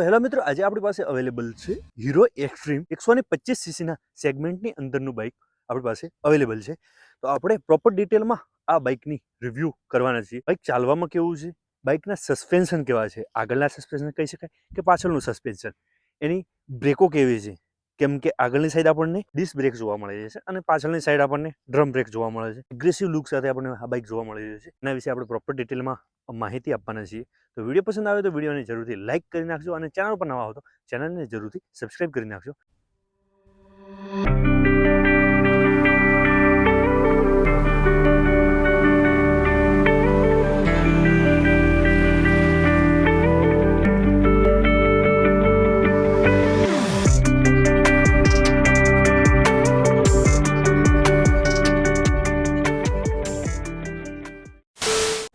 પહેલા મિત્રો આજે આપણી પાસે અવેલેબલ છે હીરો એક્સ્ટ્રીમ એકસો ને પચીસ સીસીના સેગમેન્ટની અંદરનું બાઇક આપણી પાસે અવેલેબલ છે. તો આપણે પ્રોપર ડિટેલમાં આ બાઇકની રિવ્યૂ કરવાના છીએ. બાઇક ચાલવામાં કેવું છે? બાઇકના સસ્પેન્શન કેવા છે? આગળના સસ્પેન્શન કહી શકાય કે પાછળનું સસ્પેન્શન એની બ્રેકો કેવી છે? કેમ કે આગળની સાઈડ આપણને ડિસ્ક બ્રેક જોવા મળે છે અને પાછળની સાઈડ આપણને ડ્રમ બ્રેક જોવા મળે છે. એગ્રેસિવ લુક સાથે આપણને આ બાઇક જોવા મળી રહ્યું છે. એના વિશે આપણે પ્રોપર ડિટેલમાં માહિતી આપવાના છીએ. તો વીડિયો પસંદ આવે તો વિડીયોને જરૂરથી લાઇક કરી નાખજો અને ચેનલ પર નવા હો તો ચેનલને જરૂરથી સબસ્ક્રાઇબ કરી નાખજો.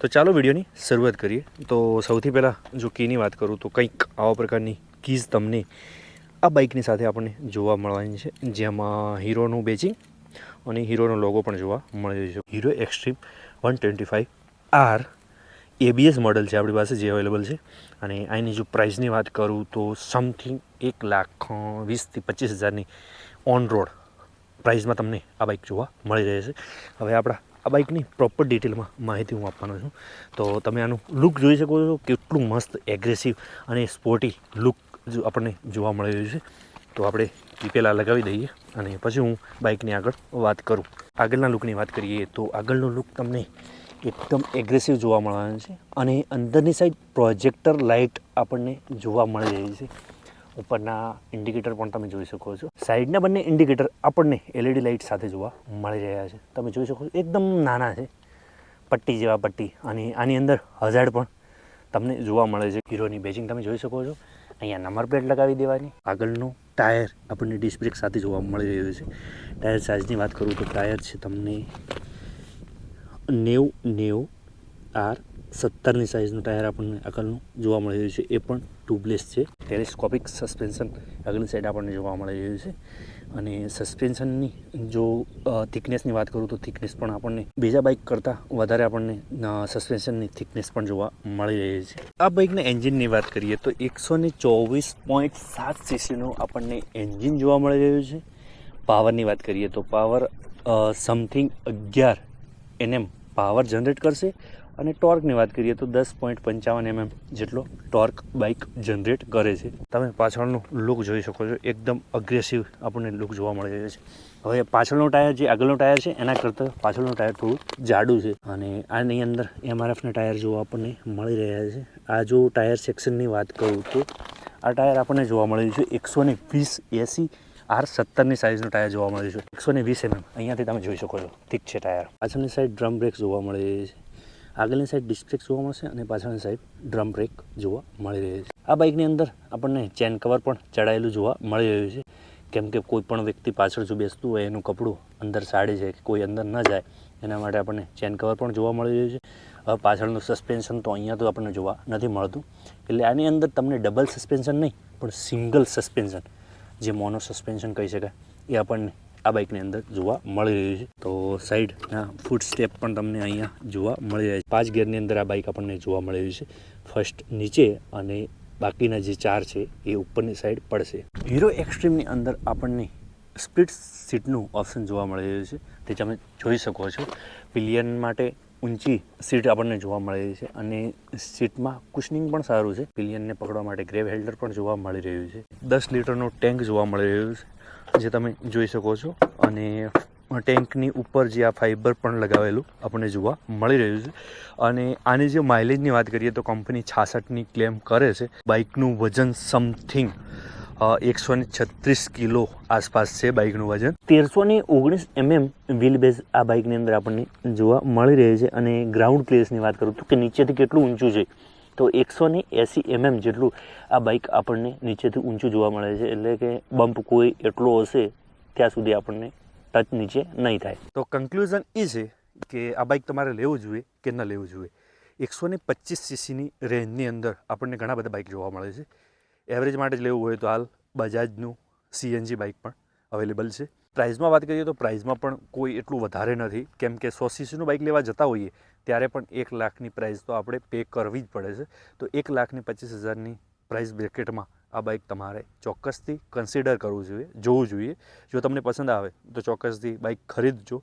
તો ચાલો વિડીયોની શરૂઆત કરીએ. તો સૌથી પહેલાં જો કીની વાત કરું તો કંઈક આવા પ્રકારની કીઝ તમને આ બાઇકની સાથે આપણને જોવા મળવાની છે. જેમાં હીરોનું બેચિંગ અને હીરોનો લોગો પણ જોવા મળી રહ્યો છે. Hero Xtreme one twenty five R ABS model છે આપણી પાસે, જે અવેલેબલ છે. અને આની જો પ્રાઇસની વાત કરું તો સમથિંગ એક લાખ વીસથી પચીસ હજારની ઓન રોડ પ્રાઇસમાં તમને આ બાઇક જોવા મળી રહે છે. હવે આપણા આ બાઇકની પ્રોપર ડિટેલમાં માહિતી હું આપવાનો છું. તો તમે આનું લુક જોઈ શકો છો, કેટલું મસ્ત એગ્રેસિવ અને સ્પોર્ટી લુક આપણને જોવા મળી રહ્યું છે. તો આપણે એ પહેલાં લગાવી દઈએ અને પછી હું બાઇકની આગળ વાત કરું. આગળના લુકની વાત કરીએ તો આગળનો લુક તમને એકદમ એગ્રેસિવ જોવા મળવાનો છે અને અંદરની સાઈડ પ્રોજેક્ટર લાઇટ આપણને જોવા મળી રહી છે. ઉપરના ઇન્ડિકેટર પણ તમે જોઈ શકો છો. સાઈડના બંને ઇન્ડિકેટર આપણને એલઈડી લાઇટ સાથે જોવા મળી રહ્યા છે. તમે જોઈ શકો છો, એકદમ નાના છે. પટ્ટી જેવા પટ્ટી. અને આની અંદર હઝાર્ડ પણ તમને જોવા મળે છે. હીરોની બેચિંગ તમે જોઈ શકો છો. અહીંયા નંબર પ્લેટ લગાવી દેવાની. આગળનું ટાયર આપણને ડિસ્ક બ્રેક સાથે જોવા મળી રહ્યું છે. ટાયર સાઇઝની વાત કરું તો ટાયર છે તમને નેવું નેવું, આર સત્તરની સાઇઝનું ટાયર આપણને આગળનું જોવા મળી રહ્યું છે. એ પણ ટ્યુબલેસ છે. ટેલિસ્કોપિક સસ્પેન્શન આગળની સાઈડ આપણને જોવા મળી રહ્યું છે. અને સસ્પેન્શનની જો થિકનેસની વાત કરું તો થિકનેસ પણ આપણને બીજા બાઇક કરતાં વધારે આપણને સસ્પેન્શનની થિકનેસ પણ જોવા મળી રહી છે. આ બાઇકના એન્જિનની વાત કરીએ તો એકસો ને ચોવીસ પોઈન્ટ સાત સીસીનું આપણને એન્જિન જોવા મળી રહ્યું છે. પાવરની વાત કરીએ તો પાવર સમથિંગ અગિયાર એનએમ પાવર જનરેટ કરશે. અને ટોર્કની વાત કરીએ તો દસ પોઈન્ટ પંચાવન એમએમ જેટલો ટોર્ક બાઇક જનરેટ કરે છે. તમે પાછળનું લુક જોઈ શકો છો. એકદમ અગ્રેસિવ આપણને લુક જોવા મળી રહ્યો છે. હવે પાછળનું ટાયર જે આગળનું ટાયર છે, એના કરતાં પાછળનું ટાયર થોડું જાડું છે. અને આની અંદર એમઆરએફના ટાયર જોવા આપણને મળી રહ્યા છે. આ જો ટાયર સેક્શનની વાત કરું તો આ ટાયર આપણને જોવા મળી રહ્યું છે. એકસો ને વીસ એસી આર સત્તરની સાઇઝનું ટાયર જોવા મળે છે. એકસો ને વીસ એમએમ. અહીંયાથી તમે જોઈ શકો છો. ઠીક છે ટાયર. પાછળની સાઈડ ડ્રમ બ્રેક જોવા મળી રહી છે. આગળની સાઈડ ડિસ્ક જોવા મળશે અને પાછળની સાઈડ ડ્રમ બ્રેક જોવા મળી રહ્યું છે. આ બાઇકની અંદર આપણને ચેન કવર પણ ચડાયેલું જોવા મળી રહ્યું છે. કેમ કે કોઈ પણ વ્યક્તિ પાછળ જો બેસતું હોય, એનું કપડું અંદર સાડી છે કે કોઈ અંદર ન જાય, એના માટે આપણને ચેન કવર પણ જોવા મળી રહ્યું છે. હવે પાછળનું સસ્પેન્શન તો અહીંયા તો આપણને જોવા નથી મળતું. એટલે આની અંદર તમને ડબલ સસ્પેન્શન નહીં, પણ સિંગલ સસ્પેન્શન જે મોનો સસ્પેન્શન કહી શકાય, એ આપણને આ બાઇકની અંદર જોવા મળી રહ્યું છે. તો સાઈડના ફૂટ સ્ટેપ પણ તમને અહીંયા જોવા મળી રહ્યા છે. પાંચ ગિયરની અંદર આ બાઇક આપણને જોવા મળી રહ્યું છે. ફર્સ્ટ નીચે અને બાકીના જે ચાર છે એ ઉપરની સાઈડ પડશે. હીરો એક્સ્ટ્રીમની અંદર આપણને સ્પ્લિટ સીટનું ઓપ્શન જોવા મળી રહ્યું છે. તે તમે જોઈ શકો છો. પિલિયન માટે ઊંચી સીટ આપણને જોવા મળી રહી છે અને સીટમાં કુશનિંગ પણ સારું છે. પિલિયનને પકડવા માટે ગ્રેવ હેલ્ડર પણ જોવા મળી રહ્યું છે. દસ લીટરનો ટેન્ક જોવા મળી રહ્યું છે. જે તમે જોઈ શકો છો. અને ટેન્કની ઉપર જે આ ફાઇબર પણ લગાવેલું આપણને જોવા મળી રહ્યું છે. અને આની જે માઇલેજની વાત કરીએ તો કંપની છાસઠની ક્લેમ કરે છે. બાઇકનું વજન સમથિંગ એકસો ને છત્રીસ કિલો આસપાસ છે બાઇકનું વજન. તેરસો ને ઓગણીસ એમએમ વ્હીલ બેઝ આ બાઇકની અંદર આપણને જોવા મળી રહે છે. અને ગ્રાઉન્ડ ક્લિયર્સની વાત કરું તો કે નીચેથી કેટલું ઊંચું છે? તો એકસો ને એંસી એમએમ જેટલું આ બાઇક આપણને નીચેથી ઊંચું જોવા મળે છે. એટલે કે બમ્પ કોઈ એટલો હશે, ત્યાં સુધી આપણને ટચ નીચે નહીં થાય. તો કન્ક્લુઝન એ છે કે આ બાઇક તમારે લેવું જોઈએ કે ન લેવું જોઈએ? એકસો ને પચીસ સીસીની રેન્જની અંદર આપણને ઘણા બધા બાઇક જોવા મળે છે. એવરેજ માટે જ લેવું હોય તો હાલ બજાજનું સીએનજી બાઇક પણ અવેલેબલ છે. પ્રાઇઝમાં વાત કરીએ તો પ્રાઇઝમાં પણ કોઈ એટલું વધારે નથી. કેમ કે સો સીસીનું બાઇક લેવા જતા હોઈએ, ત્યારે પણ એક લાખની પ્રાઇઝ તો આપણે પે કરવી જ પડે છે. તો એક લાખની પચીસ હજારની પ્રાઇઝ બ્રેકેટમાં આ બાઇક તમારે ચોક્કસથી કન્સિડર કરવું જોઈએ, જોવું જોઈએ. જો તમને પસંદ આવે તો ચોક્કસથી બાઇક ખરીદજો.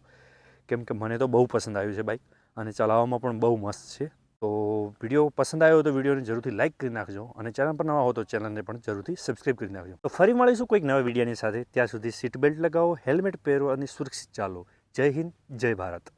કેમ કે મને તો બહુ પસંદ આવ્યું છે બાઇક અને ચલાવવામાં પણ બહુ મસ્ત છે. તો વીડિયો પસંદ આવ્યો તો વિડીયોને જરૂરથી લાઇક કરી નાખજો અને ચેનલ પર નવા હો તો ચેનલને પણ જરૂરથી સબસ્ક્રાઈબ કરી નાખજો. તો ફરી મળીશું કોઈક નવા વિડીયોની સાથે. ત્યાં સુધી સીટ બેલ્ટ લગાવો હેલ્મેટ પહેરો અને સુરક્ષિત ચાલો. જય હિન્દ, જય ભારત.